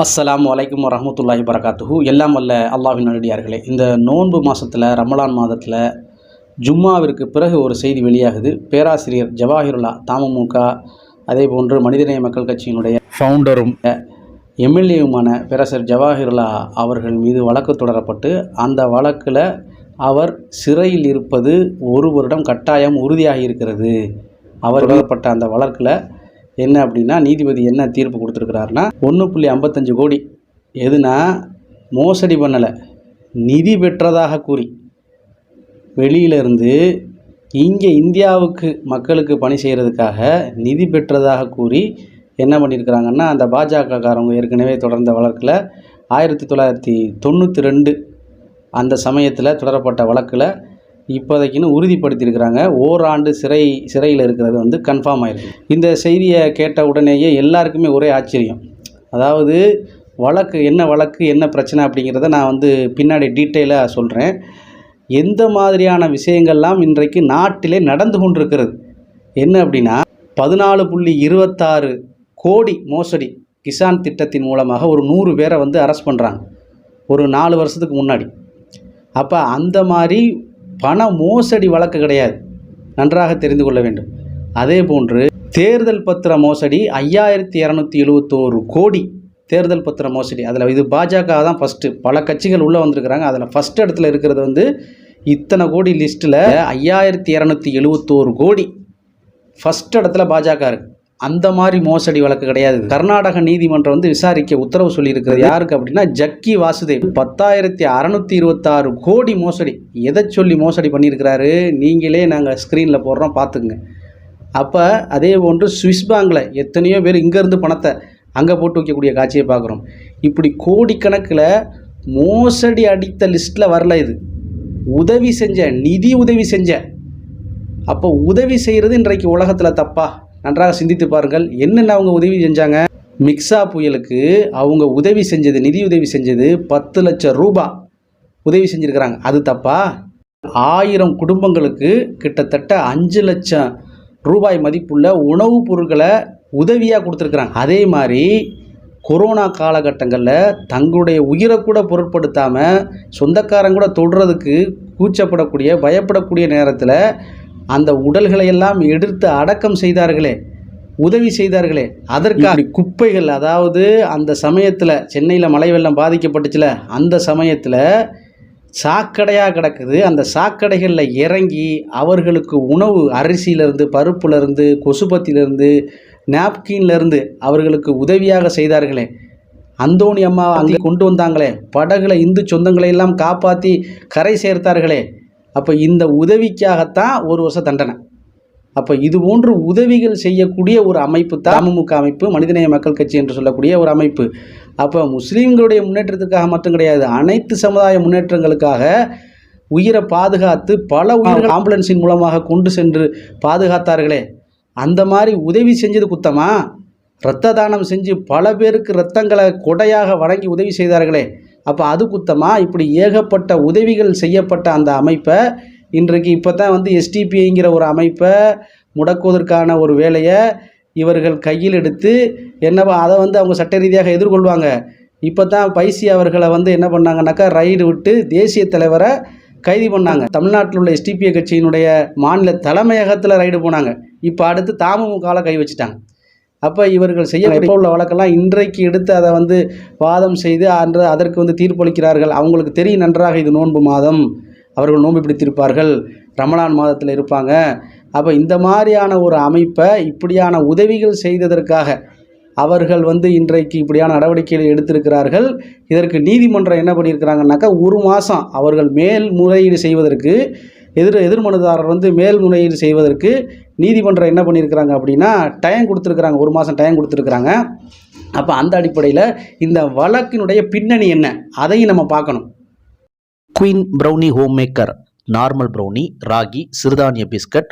அஸ்ஸலாமு அலைக்கும் வரஹ்மத்துல்லாஹி வரகாத்துஹு எல்லாம் வல்ல அல்லாஹ்வின் நல்லடியார்களே இந்த நோன்பு மாதத்தில் ரமலான் மாதத்தில் ஜும்மாவிற்கு பிறகு ஒரு செய்தி வெளியாகுது. பேராசிரியர் ஜவாஹிருல்லா தமுமுக அதே போன்று மனிதநேய மக்கள் கட்சியினுடைய ஃபவுண்டரும் எம்எல்ஏவுமான பேராசிரியர் ஜவாஹிருல்லா அவர்கள் மீது வழக்கு தொடரப்பட்டு அந்த வழக்கில் அவர் சிறையில் இருப்பது ஒரு வருடம் கட்டாயம் உறுதியாகி இருக்கிறது அவர் அந்த வழக்கில் என்ன அப்படின்னா நீதிபதி என்ன தீர்ப்பு கொடுத்துருக்கிறாருன்னா ஒன்று புள்ளி ஐம்பத்தஞ்சு கோடி. எதுனா மோசடி பண்ணலை. நிதி பெற்றதாக கூறி. வெளியிலிருந்து இங்கே இந்தியாவுக்கு மக்களுக்கு பணி செய்கிறதுக்காக நிதி பெற்றதாக கூறி என்ன பண்ணியிருக்கிறாங்கன்னா அந்த பாஜகக்காரவங்க ஏற்கனவே தொடர்ந்த வழக்கில் ஆயிரத்தி தொள்ளாயிரத்தி தொண்ணூற்றி ரெண்டு அந்த சமயத்தில் தொடரப்பட்ட வழக்கில் இப்போதைக்குன்னு உறுதிப்படுத்தியிருக்கிறாங்க. ஓராண்டு சிறை சிறையில் இருக்கிறது வந்து கன்ஃபார்ம் ஆயிருக்கு. இந்த செய்தியை கேட்ட உடனேயே எல்லாருக்குமே ஒரே ஆச்சரியம். அதாவது வழக்கு என்ன வழக்கு என்ன பிரச்சனை அப்படிங்கிறத நான் வந்து பின்னாடி டீட்டெயிலாக சொல்கிறேன் எந்த மாதிரியான விஷயங்கள்லாம் இன்றைக்கு நாட்டிலே நடந்து கொண்டிருக்கிறது? என்ன அப்படின்னா பதினாலு புள்ளி இருபத்தாறு கோடி மோசடி கிசான் திட்டத்தின் மூலமாக ஒரு நூறு பேரை வந்து அரெஸ்ட் பண்ணுறாங்க ஒரு நாலு வருஷத்துக்கு முன்னாடி. அப்போ அந்த மாதிரி பண மோசடி வழக்கு கிடையாது. நன்றாக தெரிந்து கொள்ள வேண்டும். அதே போன்று தேர்தல் பத்திர மோசடி ஐயாயிரத்தி இரநூத்தி எழுபத்தோரு கோடி தேர்தல் பத்திர மோசடி. அதில் இது பாஜக தான் ஃபஸ்ட்டு பல கட்சிகள் உள்ளே வந்திருக்கிறாங்க. அதில் ஃபஸ்ட் இடத்துல இருக்கிறது வந்து இத்தனை கோடி லிஸ்ட்டில் ஐயாயிரத்தி இரநூத்தி எழுபத்தோரு கோடி. ஃபஸ்ட் இடத்துல பாஜக இருக்குது அந்த மாதிரி மோசடி வழக்கு கிடையாது. கர்நாடக நீதிமன்றம் வந்து விசாரிக்க உத்தரவு சொல்லியிருக்கிறது யாருக்கு அப்படின்னா ஜக்கி வாசுதேவ். பத்தாயிரத்தி அறநூற்றி இருபத்தாறு கோடி மோசடி. எதை சொல்லி மோசடி பண்ணியிருக்கிறாரு? நீங்களே நாங்கள் ஸ்க்ரீனில் போடுறோம் பார்த்துக்குங்க. அப்போ அதே போன்று சுவிஸ் பேங்கில் எத்தனையோ பேர் இங்கேருந்து பணத்தை அங்கே போட்டு வைக்கக்கூடிய காட்சியை பார்க்குறோம். இப்படி கோடிக்கணக்கில் மோசடி அடித்த லிஸ்ட்டில் வரல இது. உதவி செஞ்ச நிதி உதவி செஞ்ச. அப்போ உதவி செய்கிறது இன்றைக்கு உலகத்தில் தப்பா? நன்றாக சிந்தித்து பாருங்கள். என்னென்ன அவங்க உதவி செஞ்சாங்க? மிக்ஸா புயலுக்கு அவங்க உதவி செஞ்சது நிதி உதவி செஞ்சது பத்து லட்சம் ரூபா உதவி செஞ்சுருக்கிறாங்க. அது தப்பா? ஆயிரம் குடும்பங்களுக்கு கிட்டத்தட்ட அஞ்சு லட்சம் ரூபாய் மதிப்புள்ள உணவுப் பொருட்களை உதவியாக கொடுத்துருக்குறாங்க. அதே மாதிரி கொரோனா காலகட்டங்களில் தங்களுடைய உயிரை கூட பொருட்படுத்தாமல் சொந்தக்காரங்க கூட தொடுறதுக்கு கூச்சப்படக்கூடிய பயப்படக்கூடிய நேரத்தில் அந்த உடல்களை எல்லாம் எடுத்து அடக்கம் செய்தார்களே உதவி செய்தார்களே அதற்கான குப்பைகள் அதாவது அந்த சமயத்தில் சென்னையில் மழை வெள்ளம் பாதிக்கப்பட்டுச்சுல அந்த சமயத்தில் சாக்கடையாக கிடக்குது. அந்த சாக்கடைகளில் இறங்கி அவர்களுக்கு உணவு அரிசியிலேருந்து பருப்புலேருந்து கொசுபத்திலேருந்து நாப்கின்லேருந்து அவர்களுக்கு உதவியாக செய்தார்களே. அந்தோணி அம்மா அங்கே கொண்டு வந்தாங்களே படகுல இந்து சொந்தங்களை எல்லாம் காப்பாற்றி கரை சேர்த்தார்களே. அப்போ இந்த உதவிக்காகத்தான் ஒரு வருஷம் தண்டனை. அப்போ இது போன்று உதவிகள் செய்யக்கூடிய ஒரு அமைப்பு தான் அமமுக அமைப்பு மனிதநேய மக்கள் கட்சி என்று சொல்லக்கூடிய ஒரு அமைப்பு. அப்போ முஸ்லீம்களுடைய முன்னேற்றத்துக்காக மட்டும் கிடையாது அனைத்து சமுதாய முன்னேற்றங்களுக்காக உயிரை பாதுகாத்து பல உயிர்கள் ஆம்புலன்ஸின் மூலமாக கொண்டு சென்று பாதுகாத்தார்களே. அந்த மாதிரி உதவி செஞ்சது குத்தமா? இரத்த தானம் செஞ்சு பல பேருக்கு இரத்தங்களை கொடையாக வழங்கி உதவி செய்தார்களே. அப்போ அது குத்தமாக இப்படி ஏகப்பட்ட உதவிகள் செய்யப்பட்ட அந்த அமைப்பை இன்றைக்கு இப்போ தான் வந்து எஸ்டிபிஐங்கிற ஒரு அமைப்பை முடக்குவதற்கான ஒரு வேலையை இவர்கள் கையில் எடுத்து என்னவோ அதை வந்து அவங்க சட்ட ரீதியாக எதிர்கொள்வாங்க. இப்போ தான் பைசி அவர்களை வந்து என்ன பண்ணாங்கன்னாக்கா ரைடு விட்டு தேசிய தலைவரை கைது பண்ணாங்க. தமிழ்நாட்டில் உள்ள எஸ்டிபிஐ கட்சியினுடைய மாநில தலைமையகத்தில் ரைடு போனாங்க. இப்போ அடுத்து தாமமுகால கை வச்சுட்டாங்க. அப்போ இவர்கள் செய்ய உள்ள வழக்கெல்லாம் இன்றைக்கு எடுத்து அதை வந்து வாதம் செய்து அன்று அதற்கு வந்து தீர்ப்பளிக்கிறார்கள். அவங்களுக்கு தெரியும் நன்றாக இது நோன்பு மாதம். அவர்கள் நோன்பு பிடித்திருப்பார்கள். ரமலான் மாதத்தில் இருப்பாங்க. அப்போ இந்த மாதிரியான ஒரு அமைப்பை இப்படியான உதவிகள் செய்ததற்காக அவர்கள் வந்து இன்றைக்கு இப்படியான நடவடிக்கைகள் எடுத்திருக்கிறார்கள். இதற்கு நீதிமன்றம் என்ன பண்ணியிருக்கிறாங்கனாக்கா ஒரு மாதம் அவர்கள் மேல்முறையீடு செய்வதற்கு எதிர் எதிர்மனுதாரர் வந்து மேல்முறையீடு செய்வதற்கு நீதிமன்றம் என்ன பண்ணியிருக்கிறாங்க அப்படின்னா டைம் கொடுத்துருக்குறாங்க. ஒரு மாதம் டைம் கொடுத்துருக்குறாங்க. அப்போ அந்த அடிப்படையில் இந்த வழக்கினுடைய பின்னணி என்ன? அதையும் நம்ம பார்க்கணும். Queen brownie home maker normal brownie ragi சிறுதானிய biscuit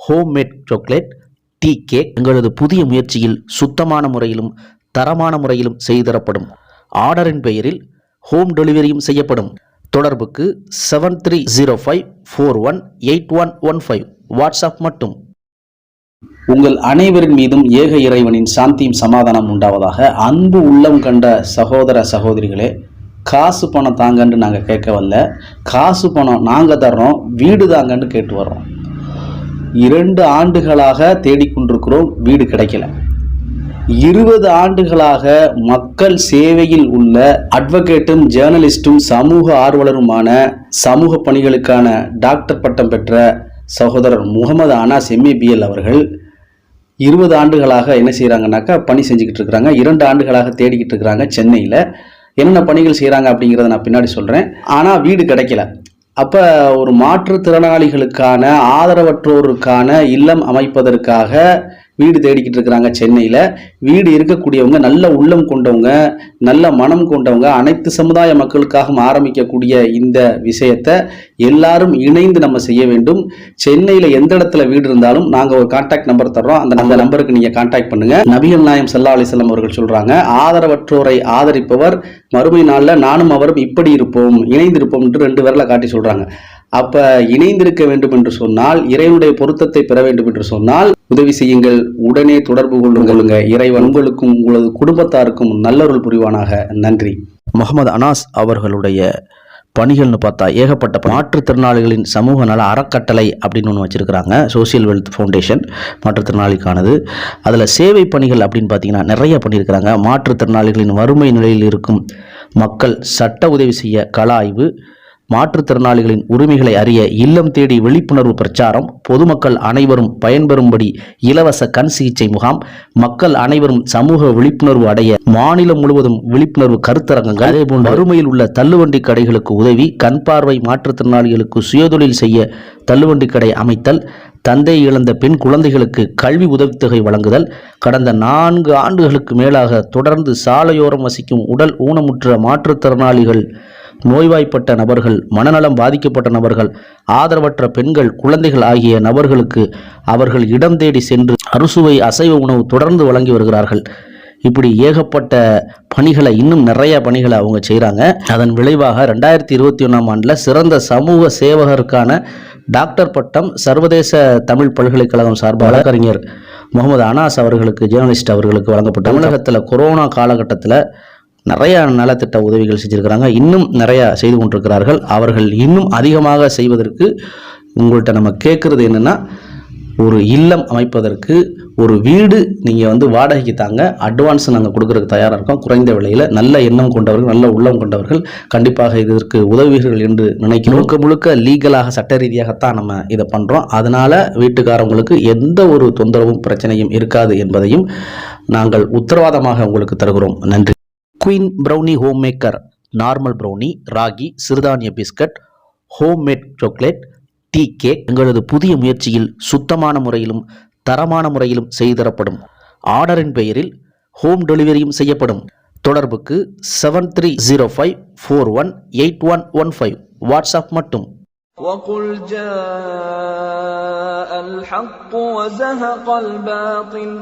home made chocolate tea cake எங்களது புதிய முயற்சியில் சுத்தமான முறையிலும் தரமான முறையிலும் செய்து தரப்படும் ஆர்டரின் பெயரில் ஹோம் டெலிவரியும் செய்யப்படும். தொடர்புக்கு seven three zero five four one eight one one five WhatsApp மட்டும். உங்கள் அனைவரின் மீதும் ஏக இறைவனின் சாந்தியும் சமாதானம் உண்டாவதாக அன்பு உள்ளம் கண்ட சகோதர சகோதரிகளே காசு பணம் தாங்கன்னு நாங்கள் கேட்க வரல. காசு பணம் நாங்கள் தர்றோம் வீடு தாங்கன்னு கேட்டு வர்றோம். இரண்டு ஆண்டுகளாக தேடிக்கொண்டிருக்கிறோம் வீடு கிடைக்கல. இருபது ஆண்டுகளாக மக்கள் சேவையில் உள்ள அட்வொகேட்டும் ஜேர்னலிஸ்டும் சமூக ஆர்வலருமான சமூக பணிகளுக்கான டாக்டர் பட்டம் பெற்ற சகோதரர் முகமது அனாஸ் எம்ஏபிஎல் அவர்கள் இருபது ஆண்டுகளாக என்ன செய்கிறாங்கனாக்கா பணி செஞ்சுக்கிட்டு இருக்கிறாங்க. இரண்டு ஆண்டுகளாக தேடிக்கிட்டு இருக்கிறாங்க சென்னையில். என்னென்ன பணிகள் செய்கிறாங்க அப்படிங்கிறத நான் பின்னாடி சொல்கிறேன் ஆனால் வீடு கிடைக்கல. அப்போ ஒரு மாற்றுத்திறனாளிகளுக்கான ஆதரவற்றோருக்கான இல்லம் அமைப்பதற்காக வீடு தேடிக்கிட்டு இருக்கிறாங்க சென்னையில். வீடு இருக்கக்கூடியவங்க நல்ல உள்ளம் கொண்டவங்க நல்ல மனம் கொண்டவங்க அனைத்து சமுதாய மக்களுக்காகவும் ஆரம்பிக்கக்கூடிய இந்த விஷயத்தை எல்லாரும் இணைந்து நம்ம செய்ய வேண்டும். சென்னையில் எந்த இடத்துல வீடு இருந்தாலும் நாங்கள் ஒரு கான்டாக்ட் நம்பர் தர்றோம். அந்த அந்த நம்பருக்கு நீங்கள் கான்டாக்ட் பண்ணுங்கள் நபிகள் நாயம் சல்லா அலிசல்லாம் அவர்கள் சொல்கிறாங்க ஆதரவற்றோரை ஆதரிப்பவர் மறுமை நாளில் நானும் அவரும் இப்படி இருப்போம் இணைந்திருப்போம் என்று ரெண்டு பேரில் காட்டி சொல்கிறாங்க அப்ப இணைந்திருக்க வேண்டும் என்று சொன்னால் இறைவனுடைய பொருத்தத்தை பெற வேண்டும் என்று சொன்னால் உதவி செய்யுங்கள். உடனே தொடர்பு கொள்ளுங்க இறைவன் உங்களுக்கும் உங்களது குடும்பத்தாருக்கும் நல்லருள் புரிவானாக. நன்றி. முகமது அனாஸ் அவர்களுடைய பணிகள்னு பார்த்தா ஏகப்பட்ட. மாற்றுத்திறனாளிகளின் சமூக நல அறக்கட்டளை அப்படின்னு ஒன்று வச்சுருக்கிறாங்க. சோஷியல் வெல்த் ஃபவுண்டேஷன் மாற்றுத்திறனாளிக்கானது. அதில் சேவை பணிகள் அப்படின்னு பார்த்தீங்கன்னா நிறைய பண்ணியிருக்கிறாங்க. மாற்றுத்திறனாளிகளின் வறுமை நிலையில் இருக்கும் மக்கள் சட்ட உதவி செய்ய கள ஆய்வு மாற்றுத்திறனாளிகளின் உரிமைகளை அறிய இல்லம் தேடி விழிப்புணர்வு பிரச்சாரம் பொதுமக்கள் அனைவரும் பயன்பெறும்படி இலவச கண் சிகிச்சை முகாம் மக்கள் அனைவரும் சமூக விழிப்புணர்வு அடைய மாநிலம் முழுவதும் விழிப்புணர்வு கருத்தரங்கங்கள் அதேபோன்று வறுமையில் உள்ள தள்ளுவண்டி கடைகளுக்கு உதவி கண் பார்வை மாற்றுத்திறனாளிகளுக்கு சுயதொழில் செய்ய தள்ளுவண்டி கடை அமைத்தல் தந்தை இழந்த பெண் குழந்தைகளுக்கு கல்வி உதவித்தொகை வழங்குதல் கடந்த நான்கு ஆண்டுகளுக்கு மேலாக தொடர்ந்து சாலையோரம் வசிக்கும் உடல் ஊனமுற்ற மாற்றுத்திறனாளிகள் நோய்வாய்ப்பட்ட நபர்கள் மனநலம் பாதிக்கப்பட்ட நபர்கள் ஆதரவற்ற பெண்கள் குழந்தைகள் ஆகிய நபர்களுக்கு அவர்கள் இடம் தேடி சென்று அறுசுவை அசைவ உணவு தொடர்ந்து வழங்கி வருகிறார்கள். இப்படி ஏகப்பட்ட பணிகளை இன்னும் நிறைய பணிகளை அவங்க செய்கிறாங்க அதன் விளைவாக ரெண்டாயிரத்தி இருபத்தி ஒன்றாம் ஆண்டில் சிறந்த சமூக சேவகருக்கான டாக்டர் பட்டம் சர்வதேச தமிழ் பல்கலைக்கழகம் சார்பாக வழக்கறிஞர் முகமது அனாஸ் அவர்களுக்கு ஜேர்னலிஸ்ட் அவர்களுக்கு வழங்கப்பட்ட தமிழகத்தில் கொரோனா காலகட்டத்தில் நிறையா நலத்திட்ட உதவிகள் செஞ்சுருக்கிறாங்க. இன்னும் நிறையா செய்து கொண்டிருக்கிறார்கள். அவர்கள் இன்னும் அதிகமாக செய்வதற்கு உங்கள்கிட்ட நம்ம கேட்குறது என்னென்னா ஒரு இல்லம் அமைப்பதற்கு ஒரு வீடு நீங்கள் வந்து வாடகைக்கு தாங்க அட்வான்ஸ் நாங்கள் கொடுக்குறதுக்கு தயாராக இருக்கோம். குறைந்த விலையில் நல்ல எண்ணம் கொண்டவர்கள் நல்ல உள்ளம் கொண்டவர்கள் கண்டிப்பாக இதற்கு உதவுவீர்கள் என்று நினைக்கிறோம். முழுக்க முழுக்க லீகலாக சட்ட ரீதியாகத்தான் நம்ம இதை பண்ணுறோம் அதனால் வீட்டுக்காரங்களுக்கு எந்த ஒரு தொந்தரவும் பிரச்சனையும் இருக்காது என்பதையும் நாங்கள் உத்தரவாதமாக உங்களுக்கு தருகிறோம். நன்றி. queen brownie home maker normal brownie ragi சிறுதானிய biscuit home made chocolate tea cake எங்களது புதிய முயற்சியில் சுத்தமான முறையிலும் தரமான முறையிலும் செய்து தரப்படும் ஆர்டரின் பெயரில் ஹோம் டெலிவரியும் செய்யப்படும் தொடர்புக்கு seven three zero five four one eight one one five WhatsApp மட்டும் وقل جاء الحق وزهق الباطل